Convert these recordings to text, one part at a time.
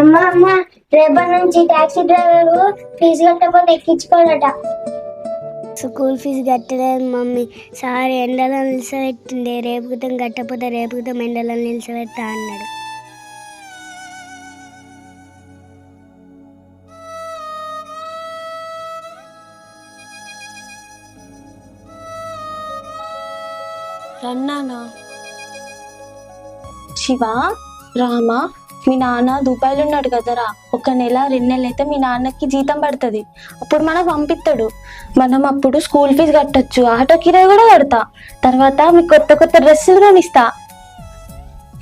అమ్మ అమ్మ రేపటి నుంచి టాక్సీ డ్రైవర్ ఫీజు కట్టకపోతే ఎక్కించుకోడట స్కూల్ ఫీజు కట్టలేదు మమ్మీ. సార్ ఎండలో నిలిచబెట్టిండే రేపు క్రితం కట్టకపోతే రేపు క్రితం ఎండలో నిలిచబెడతా అన్నాడు. రన్నానా? శివ? రామ? మీ నాన్న దుబాయ్లో ఉన్నాడు కదరా. ఒక నెల రెండు నెలలు అయితే మీ నాన్నకి జీతం పడుతుంది. అప్పుడు మనకు పంపిస్తాడు మనం అప్పుడు స్కూల్ ఫీజు కట్టొచ్చు. ఆటో కిరాయి కూడా కడతా. తర్వాత మీకు కొత్త కొత్త డ్రెస్సులు కూడా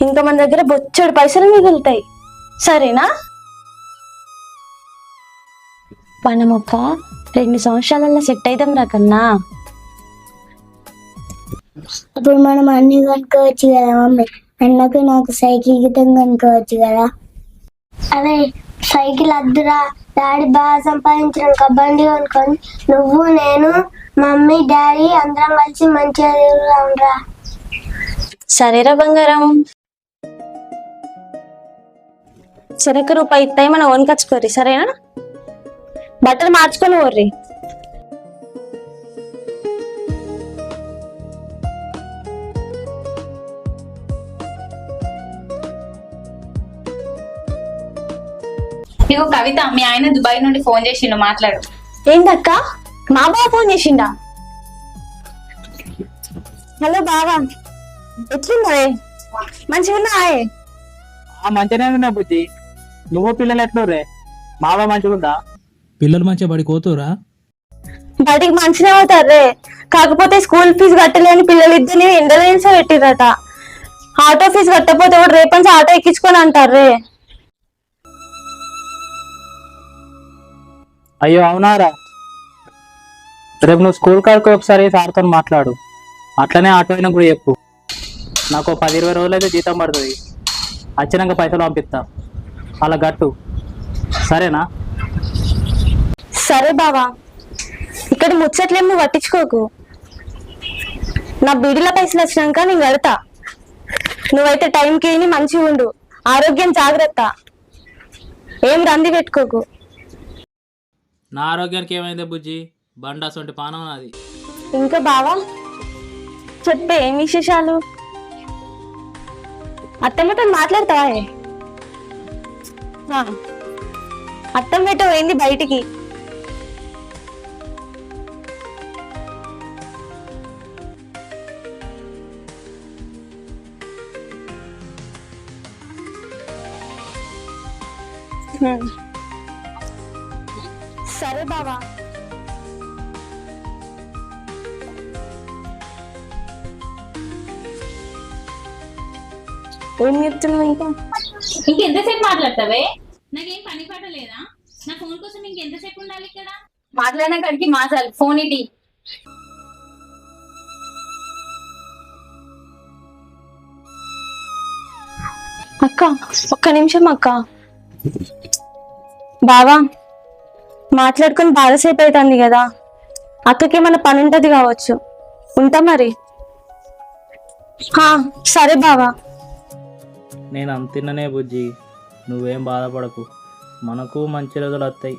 ఇంకా మన దగ్గర బొచ్చడు పైసలు మిగులుతాయి. సరేనా? మనం ఒక రెండు సంవత్సరాలలో సెట్ అవుతాం రా కన్నా. అప్పుడు మనం అన్ని కొనుక్కోవచ్చు కదా మమ్మీ. అన్నకు నాకు సైకిల్ గిటం కొనుక్కోవచ్చు కదా. అరే సైకిల్ అద్దురా. డాడీ బాగా సంపాదించిన కబండి కొనుక్కొని. నువ్వు నేను మమ్మీ డాడీ అందరం కలిసి మంచిగా తిరుగుదాంరా. సరేరా బంగారం. సరేక రూపాయి ఇస్తాయి మనం వనకచ్చుకోర్రి సరేనా? బట్టలు మార్చుకొని పోర్రి. ఇగో కవిత మీ ఆయన దుబాయ్ నుండి ఫోన్ చేసిండు మాట్లాడు. ఏంటక్క మా బావ ఫోన్ చేసిండా? హలో బావా ఎట్లున్నావే మంచిగా ఉన్నావే ఆ మంచిగానే ఉన్నా బుజ్జి. నువ్వు పిల్లలు ఎట్లుర్రే మావ మంచిగుందా? పిల్లలు మంచిగా బడి కోతురా బయటికి మంచిగా అవుతారే కాకపోతే స్కూల్ ఫీజు కట్టలేని పిల్లలు ఇద్దరిని ఎండలేన్స్ పెట్టిరట ఆటో ఫీజు కట్టకపోతే కూడా రేపంచి ఆటో ఎక్కించుకొని అంటారే అయ్యో అవునారా? రేపు నువ్వు స్కూల్ కాడికి ఒకసారి సార్తో మాట్లాడు. అట్లనే ఆటో అయినా కూడా చెప్పు. నాకు పది ఇరవై రోజులు అయితే జీతం పడుతుంది. వచ్చినాక పైసలు పంపిస్తా. అలా గట్టు. సరేనా? సరే బావా. ఇక్కడ ముచ్చట్లేం పట్టించుకోకు. నా బిడిల పైసలు వచ్చినాక నేను కడతా. నువ్వైతే టైంకి మంచిగా ఉండు ఆరోగ్యం జాగ్రత్త. ఏం రంది పెట్టుకోకు. నా ఆరోగ్యానికి ఏమైందే బుజ్జి బండాస్ వంటి పానం నాది ఇంకా బావా చెప్పే ఏం విశేషాలు అత్తమ్మతో మాట్లాడతావా ఏ? ఆ. పోయింది బయటికి హ్మ్. సరే బావా. ఏం చెప్తున్నావు ఇంకా? ఇంకెంతసేపు మాట్లాడతావే? నాకేం పని పాట లేదా? నా ఫోన్ కోసం ఇంకెంతసేపు ఉండాలి ఇక్కడ? మాట్లాడిన కాడికి మాట్లాడు ఫోన్ ఇటీ. అక్క ఒక్క నిమిషం అక్క. బావా. మాట్లాడుకొని బాగాసేపు అవుతుంది కదా. అక్కకి ఏమైనా పని ఉంటది కావచ్చు. ఉంటా మరి. హా, సరే బావా. నేను అంత తిన్ననే బుజ్జి. నువ్వేం బాధపడకు. మనకు మంచి రోజులు వస్తాయి.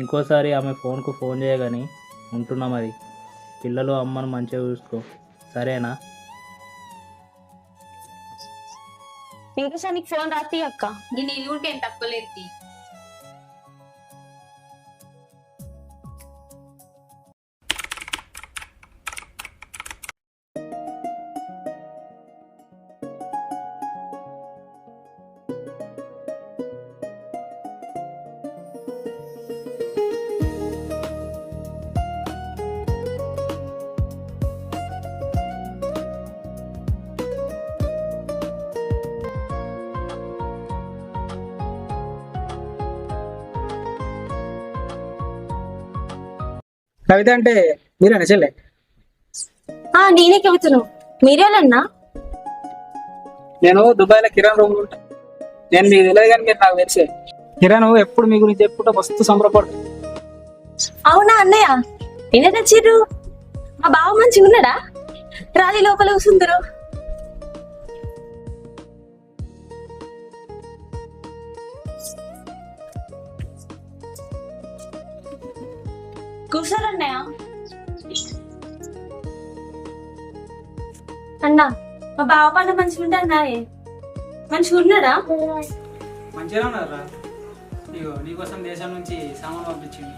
ఇంకోసారి ఆమె ఫోన్కు ఫోన్ చేయగాని ఉంటున్నా మరి. పిల్లలు అమ్మను మంచిగా చూసుకో. సరేనా? ఇంకోసారి నీకు ఫోన్ రాతి అక్క ఈ నీళ్ళు కూడా కవిత అంటే మీరేనా చెల్లె ఆ నేనే చెబుతున్నావు మీరేలన్నా నేను దుబాయ్లో కిరణ్ రూమ్ ఉంటా. నేను మీకు తెలియదు కానీ మీరు నాకు తెలిసే. కిరణ్ ఎప్పుడు మీ గురించి చెప్పుకుంటే మస్తు సంబరపడు. అవునా అన్నయ్య? ఎన్న నచ్చిర్రు మా బావ మంచిగా ఉన్నాడా రాలి లోపల కూసుందరు. కూర్చోరన్నయ్య అన్నా. మా బావ పంట మంచిగా ఉంటా మంచిగా ఉన్నాడా? మంచిగా ఉన్నారా ఇగో నీకోసం దేశం నుంచి సామాన్ పంపించింది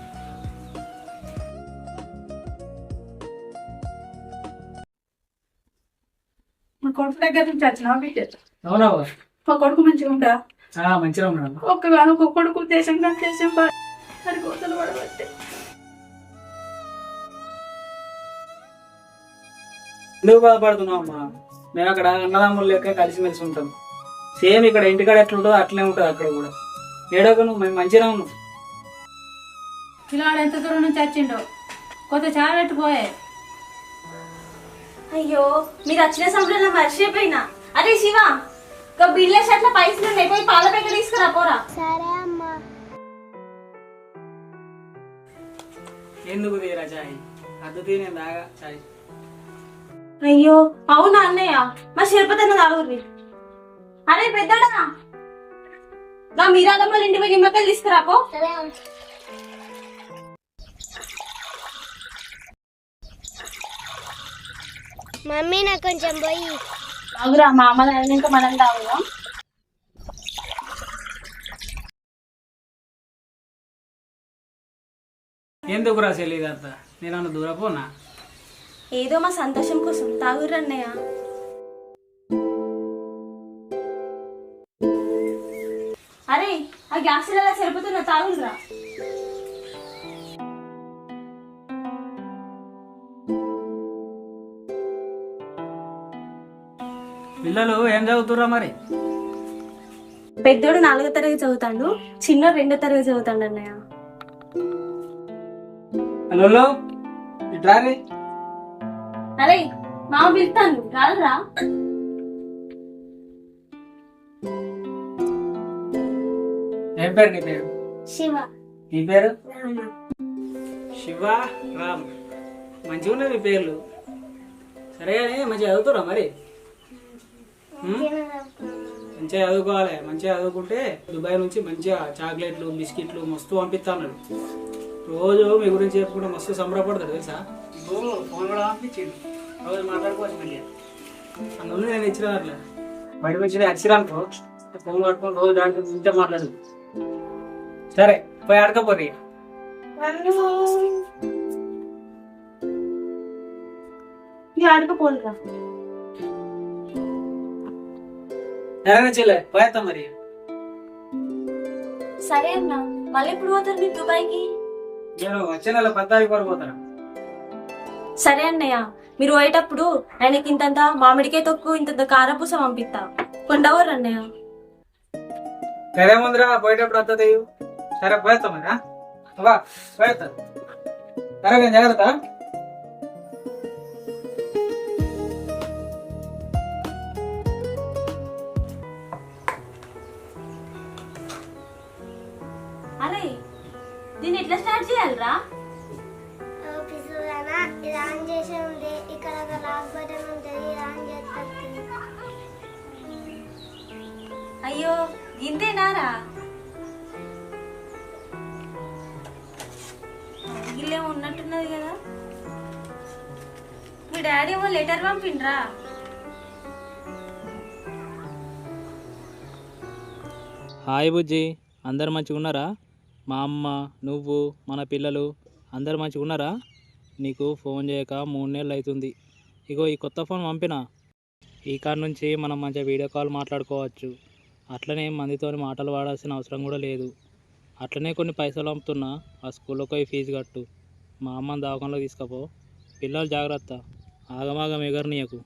మా కొడుకు దగ్గర నుంచి వచ్చిన బిడ్డ అవునా మా కొడుకు మంచిగా ఉంటా మంచిగా ఒక్కగాను ఒక కొడుకు దేశం కానీ దేశం అది కోతలు పడబట్టే. ఎందుకు బాధపడుతున్నావు అమ్మా? మేము అక్కడ అన్నదమ్ములు లెక్క కలిసిమెలిసి ఉంటాం. సేమ్ ఇక్కడ ఇంటికాడ ఎట్లా ఉంటుందో అట్లనే ఉంటుంది అక్కడ కూడా. ఏడోక నువ్వు మేము మంచిగా ఉన్నాం. పిల్లాడు ఎంత దూరం నుంచి వచ్చిండో? కొత్త చాలా పెట్టుకోయే. అయ్యో మీరు వచ్చిన సమయంలో మర్చిపోయినా? అరే శివ ఒక బిల్ల షర్ట్ల పైసలు ఉన్నాయి పోయి పాల ప్యాకెట్ తీసుకురా పోరా. సరే అమ్మా. ఎందుకు తీరా చాయ్? అద్దు తినే దాగా చాయ్. అయ్యో అవునా అన్నయ్య? మా శిల్పతన్న తాగుర్రి అరే పెద్దడా? నా మీరాదమ్మ ఇంటి పోయి నిమ్మకాయలు తీసుకురా పో సరే అమ్మ. మమ్మీ నాకు కొంచెం పోయి. తాగురా మా అమ్మ తాగినాక మనం తాగుదాం. ఎందుకు చెల్లి ఇదంతా నేను అన్న దూరపోనా? ఏదో మా సంతోషం కోసం తాగుర్రు అన్నయ్య. అరే ఆ గ్యాస్ సిలిండర్ సరిపోతున్నా తాగురా పిల్లలు ఏం చదువుతుర్రా మరి? పెద్దోడు నాలుగో తరగతి చదువుతాడు చిన్న రెండో తరగతి చదువుతాడు అన్నయ్య. హలో అరే మామ పిలుతాను రాదురా ఏం పేరు నీ పేరు? శివ. నీ పేరు? శివ రామ్. మంచిగా ఉన్నాయి మీ పేర్లు. సరే కానీ మంచిగా చదువుతురా మరి? మంచిగా చదువుకోవాలి. మంచిగా చదువుకుంటే దుబాయ్ నుంచి మంచిగా చాక్లెట్లు బిస్కెట్లు మస్తు పంపిస్తాను రోజు మీ గురించి చెప్పుకుంటే మస్తు సంబరపడతాడు తెలుసా? ఫోన్ కూడా పంపించింది రోజు మాట్లాడుకోవచ్చు మంచిగా అందులో నేను ఇచ్చిన అట్లా. బయటకు వచ్చి అరిచిరానుకో ఫోన్ పట్టుకొని రోజు దాంట్లో గురించే మాట్లాడు. సరే పోయి ఆడకపోరి నీ ఆడుకోపోలురా సరే చెల్లె పోయేస్తాం మరి. సరే అన్న మళ్ళీ ఎప్పుడు పోతారు మీరు దుబాయ్కి? నేను వచ్చే నెల పద్నాలుగు వరకు పోతాను. సరే అన్నయ్య మీరు పోయేటప్పుడు ఆయనకి ఇంతంత మామిడికాయ తొక్కు ఇంతంత కారపూస పంపిస్తా. కొండవరు అన్నయ్య. సరే ముందురా పోయేటప్పుడు అంతా తెయ్యు సరే పోయేస్తాం మరి వా పోయేస్తా. సరే నేను జాగ్రత్త అరే దీన్ని ఎట్లా స్టార్ట్ చేయాలిరా? ఇది ఆన్ చేసి ఉంది ఇక్కడ ఒక లాక్ బటన్ ఉంటుంది ఇది ఆన్ చేస్తుంది అయ్యో ఇంతేనారా ఇల్లేమో ఉన్నట్టున్నది కదా. మీ డాడీ ఏమో లెటర్ పంపిండ్రా? హాయ్ బుజ్జి అందరు మంచిగా ఉన్నారా మా అమ్మ నువ్వు మన పిల్లలు అందరు మంచిగా ఉన్నారా నీకు ఫోన్ చేయక మూడు నెలలు అవుతుంది. ఇగో ఈ కొత్త ఫోన్ పంపిన? ఈ కాడ నుంచి మనం మంచిగా వీడియో కాల్ మాట్లాడుకోవచ్చు. అట్లనే మందితో మాటలు వాడాల్సిన అవసరం కూడా లేదు. అట్లనే కొన్ని పైసలు పంపుతున్నా ఆ స్కూల్లో పోయి ఫీజు కట్టు. మా అమ్మని దావకంలో తీసుకపో. పిల్లలు జాగ్రత్త. ఆగమాగం ఎగరనీయకు.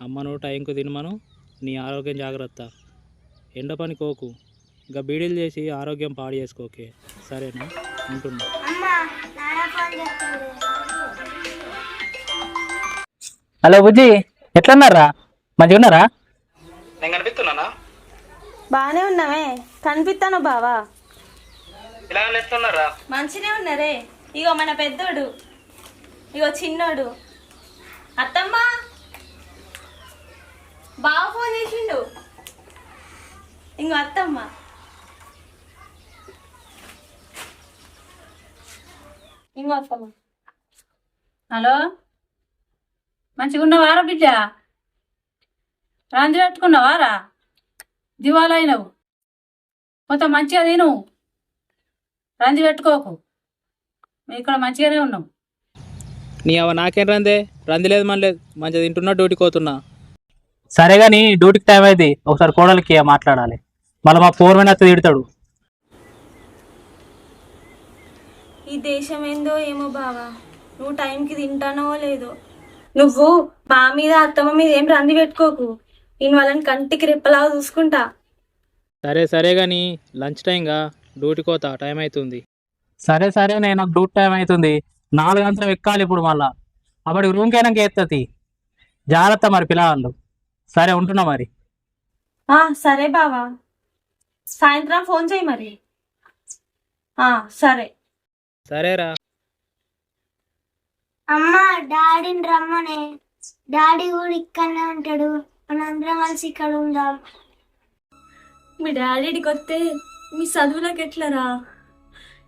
అమ్మను టైంకు తినమను నీ ఆరోగ్యం జాగ్రత్త. ఎండ పని కోకు. ఇంకా బీడీలు చేసి ఆరోగ్యం పాడు చేసుకోకే. సరేనా? ఉంటున్నా. హలో బుజ్జి ఎట్లన్నారా? మంచిగా ఉన్నారా? నేను కనిపిస్తున్నానా? బాగానే ఉన్నావే కనిపిస్తాను బావా. ఇలా ఎట్లున్నారా? మంచినే ఉన్నారే. ఇగో మన పెద్దోడు. ఇగో చిన్నోడు. అత్తమ్మ! బావ ఫోన్ చేసిండు. ఇంకో అత్తమ్మ. ఇంకో అత్తమ్మ. హలో? మంచిగా ఉన్నవారా బిడ్డ? రాంది పెట్టుకున్నావారా దివాలైనవు. మొత్తం మంచిగా తిను. రంది పెట్టుకోకు. మేము ఇక్కడ మంచిగానే ఉన్నాం. నీ అవ నాకేం రందే? రంది లేదు మన లేదు మంచిగా తింటున్నా డ్యూటీకి పోతున్నా. సరే కానీ డ్యూటీకి టైం అయింది. ఒకసారి కోడలికి మాట్లాడాలి. మళ్ళీ మా ఫోన్ మీద తిడతాడు. ఈ దేశం ఏందో ఏమో బావా. నువ్వు టైంకి తింటానో లేదో. నువ్వు మా మీద అత్తమ్మ మీద ఏం రంది పెట్టుకోకు. నేను వాళ్ళని కంటికి రెప్పలాగా చూసుకుంటా. సరే సరే కానీ లంచ్ టైంగా డ్యూటీకి పోతా టైం అవుతుంది సరే సరే నేను నాకు డ్యూటీ టైం అవుతుంది నాలుగు గంటలు ఎక్కాలి ఇప్పుడు మళ్ళా. అప్పటికి రూమ్కి అయినాక ఎత్తది జాగ్రత్త మరి పిల్లవాళ్ళు సరే ఉంటున్నా మరి. ఆ, సరే బావా. సాయంత్రం ఫోన్ చేయి మరి. ఆ, సరే. సరేరా. అమ్మ డాడీని రమ్మనే. డాడీ కూడా ఇక్కడనే ఉంటాడు. మనందరం కలిసి ఇక్కడ ఉందాం. మీ డాడీకి వస్తే మీ చదువులకు ఎట్లరా?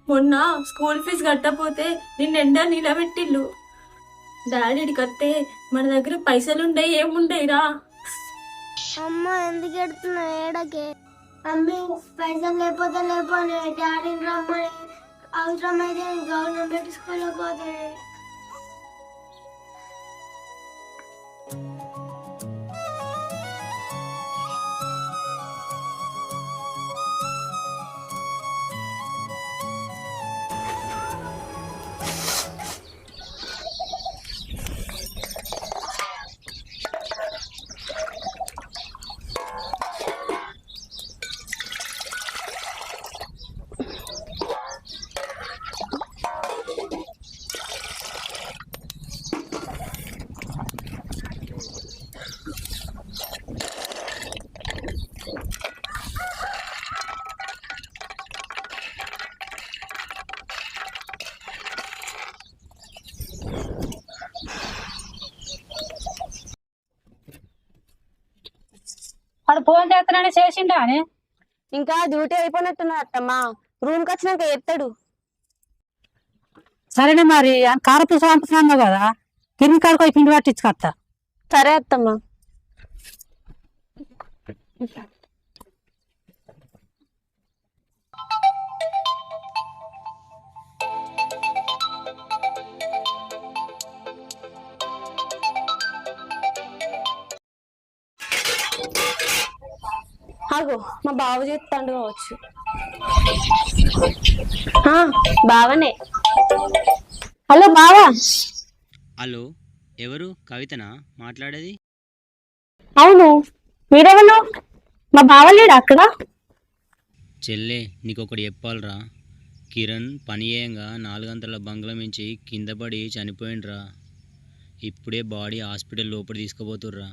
మొన్న స్కూల్ ఫీజు కట్టపోతే నిన్న ఎండ నిలబెట్టిల్లు డాడీకి వస్తే మన దగ్గర పైసలు ఉండయి ఏముండయిరా అమ్మ ఎందుకు ఎడుతున్నావు ఏడకే. అమ్మి పైసలు లేకపోతే లేకపోతే డాడీని రమ్మని. అవసరమైతే గవర్నమెంట్ స్కూల్లో పోతాడు వాడు ఫోన్ చేస్తానని చేసిండా అని ఇంకా డ్యూటీ అయిపోయినట్టున్నా అత్తమ్మా. రూమ్కి వచ్చినాక ఎత్తాడు. సరేనే మరి కారపూస పంపుతున్నాను కదా కిరిమి కాడుకో పిండి పట్టించుకొస్తా సరే అత్తమ్మా. ఆగో మా బావ చేస్తాడు కావచ్చు. బావనే. హలో బావా. హలో ఎవరు? కవితనా? మాట్లాడేది? అవును మీరెవరు మా బావ లేడు అక్కడ? చెల్లె నీకొకటి చెప్పాలరా. కిరణ్ పని చేయంగా నాలుగంతల బంగ్లా మించి కింద పడి చనిపోయిండ్రా. ఇప్పుడే బాడీ హాస్పిటల్ లోపల తీసుకుపోతుర్రా.